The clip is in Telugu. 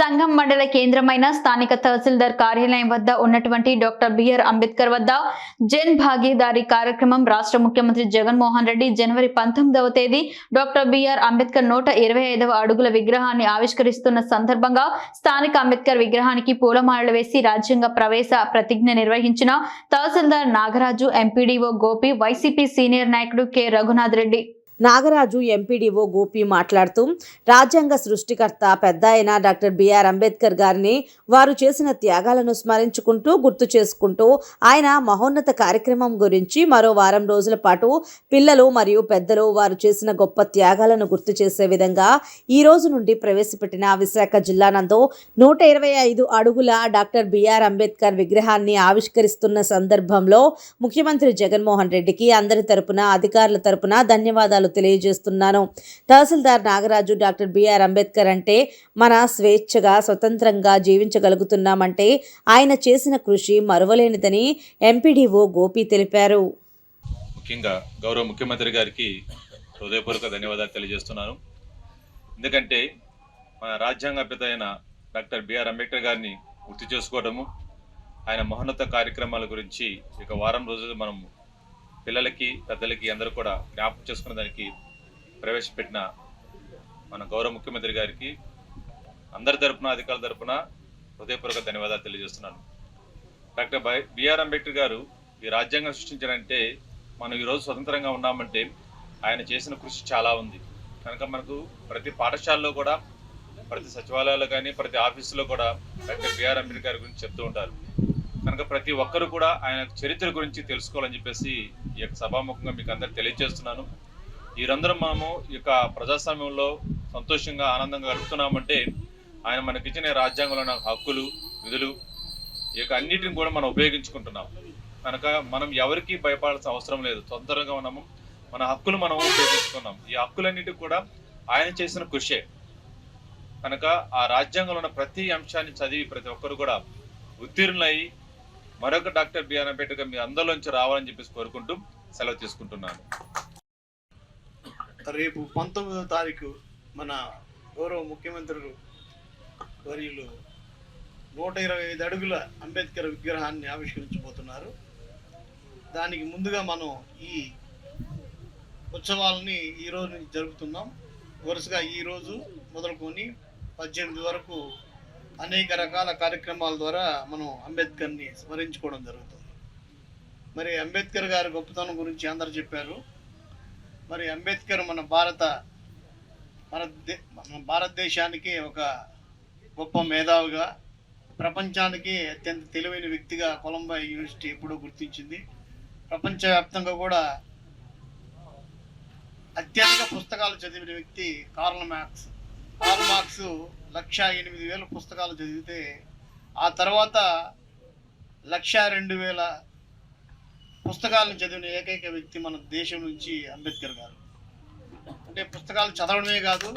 సంఘం మండల కేంద్రమైన స్థానిక తహసీల్దార్ కార్యాలయం వద్ద ఉన్నటువంటి డాక్టర్ బిఆర్ అంబేద్కర్ వద్ద జన్ భాగీదారీ కార్యక్రమం రాష్ట్ర ముఖ్యమంత్రి జగన్మోహన్ రెడ్డి జనవరి పంతొమ్మిదవ తేదీ డాక్టర్ బిఆర్ అంబేద్కర్ నూట ఇరవై ఐదవ అడుగుల విగ్రహాన్ని ఆవిష్కరిస్తున్న సందర్భంగా స్థానిక అంబేద్కర్ విగ్రహానికి పూలమాలలు వేసి రాజ్యాంగ ప్రవేశ ప్రతిజ్ఞ నిర్వహించిన tahsildar Nagaraju MPDO Gopi YCP senior నాయకుడు కె. రఘునాథ్ రెడ్డి. నాగరాజు ఎంపీడీఓ గోపి మాట్లాడుతూ రాజ్యాంగ సృష్టికర్త పెద్ద అయిన డాక్టర్ బిఆర్ అంబేద్కర్ గారిని వారు చేసిన త్యాగాలను స్మరించుకుంటూ గుర్తు చేసుకుంటూ ఆయన మహోన్నత కార్యక్రమం గురించి మరో వారం రోజుల పాటు పిల్లలు మరియు పెద్దలు వారు చేసిన గొప్ప త్యాగాలను గుర్తు చేసే విధంగా ఈ రోజు నుండి ప్రవేశపెట్టిన విశాఖ జిల్లా నందు నూట ఇరవై ఐదు అడుగుల డాక్టర్ బిఆర్ అంబేద్కర్ విగ్రహాన్ని ఆవిష్కరిస్తున్న సందర్భంలో ముఖ్యమంత్రి జగన్మోహన్ రెడ్డికి అందరి తరపున అధికారుల తరపున ధన్యవాదాలు తెలియజేస్తున్నాను. తహసీల్దార్ నాగరాజు డాక్టర్ బిఆర్ అంబేద్కర్ అంటే మన స్వేచ్ఛగా స్వతంత్రంగా జీవించగలుగుతున్నామంటే ఆయన చేసిన కృషి మరువలేనిదని ఎంపీడీఓ గోపి తెలిపారు. ముఖ్యంగా గౌరవ ముఖ్యమంత్రి గారికి హృదయపూర్వక ధన్యవాదాలు తెలియజేస్తున్నాను. ఎందుకంటే మన రాజ్యాంగ పిత అయిన డాక్టర్ బిఆర్ అంబేద్కర్ గారిని గుర్తు చేసుకోవడము ఆయన మహోన్నత కార్యక్రమాల గురించి ఇక వారం రోజులు మనం పిల్లలకి పెద్దలకి అందరూ కూడా జ్ఞాపకం చేసుకునే దానికి ప్రవేశపెట్టిన మన గౌరవ ముఖ్యమంత్రి గారికి అందరి తరపున అధికారుల తరపున హృదయపూర్వక ధన్యవాదాలు తెలియజేస్తున్నాను. డాక్టర్ బై బిఆర్ అంబేద్కర్ గారు ఈ రాజ్యాంగం సృష్టించారంటే మనం ఈరోజు స్వతంత్రంగా ఉన్నామంటే ఆయన చేసిన కృషి చాలా ఉంది. కనుక మనకు ప్రతి పాఠశాలలో కూడా ప్రతి సచివాలయాల్లో కానీ ప్రతి ఆఫీసులో కూడా డాక్టర్ బిఆర్ అంబేద్కర్ గారి గురించి చెప్తూ ఉంటారు. కనుక ప్రతి ఒక్కరు కూడా ఆయన చరిత్ర గురించి తెలుసుకోవాలని చెప్పేసి ఈ యొక్క సభాముఖంగా మీకు అందరికి తెలియజేస్తున్నాను. ఈరందరం మనము ఈ యొక్క ప్రజాస్వామ్యంలో సంతోషంగా ఆనందంగా గడుపుతున్నామంటే ఆయన మనకిచ్చిన రాజ్యాంగంలో ఉన్న హక్కులు విధులు ఈ యొక్క అన్నిటిని కూడా మనం ఉపయోగించుకుంటున్నాం. కనుక మనం ఎవరికి భయపడాల్సిన అవసరం లేదు. తొందరగా ఉన్నాము మన హక్కులు మనం ఉపయోగించుకున్నాం. ఈ హక్కులన్నిటికి కూడా ఆయన చేసిన కృషే. కనుక ఆ రాజ్యాంగంలో ఉన్న ప్రతి అంశాన్ని చదివి ప్రతి ఒక్కరు కూడా ఉత్తీర్ణులై మరొక డాక్టర్ బిఆర్ అంబేద్కర్ మీ అందరిలోంచి రావాలని చెప్పేసి కోరుకుంటూ సెలవు తీసుకుంటున్నాను. రేపు పంతొమ్మిదో తారీఖు మన గౌరవ ముఖ్యమంత్రులు వర్యులు నూట ఇరవై ఐదు అడుగుల అంబేద్కర్ విగ్రహాన్ని ఆవిష్కరించబోతున్నారు. దానికి ముందుగా మనం ఈ ఉత్సవాలని ఈ రోజు జరుపుతున్నాం. వరుసగా ఈ రోజు మొదలుకొని పద్దెనిమిది వరకు అనేక రకాల కార్యక్రమాల ద్వారా మనం అంబేద్కర్ని స్మరించుకోవడం జరుగుతుంది. మరి అంబేద్కర్ గారి గొప్పతనం గురించి అందరు చెప్పారు. మరి అంబేద్కర్ మన భారత మన మన భారతదేశానికి ఒక గొప్ప మేధావిగా ప్రపంచానికి అత్యంత తెలివైన వ్యక్తిగా కొలంబో యూనివర్సిటీ ఎప్పుడో గుర్తించింది. ప్రపంచవ్యాప్తంగా కూడా అత్యధిక పుస్తకాలు చదివిన వ్యక్తి Karl Max Karl Marx lakh ఎనిమిది వేల పుస్తకాలు చదివితే ఆ తర్వాత లక్ష రెండు వేల పుస్తకాలను చదివిన ఏకైక వ్యక్తి మన దేశం నుంచి అంబేద్కర్ గారు. అంటే పుస్తకాలు చదవడమే కాదు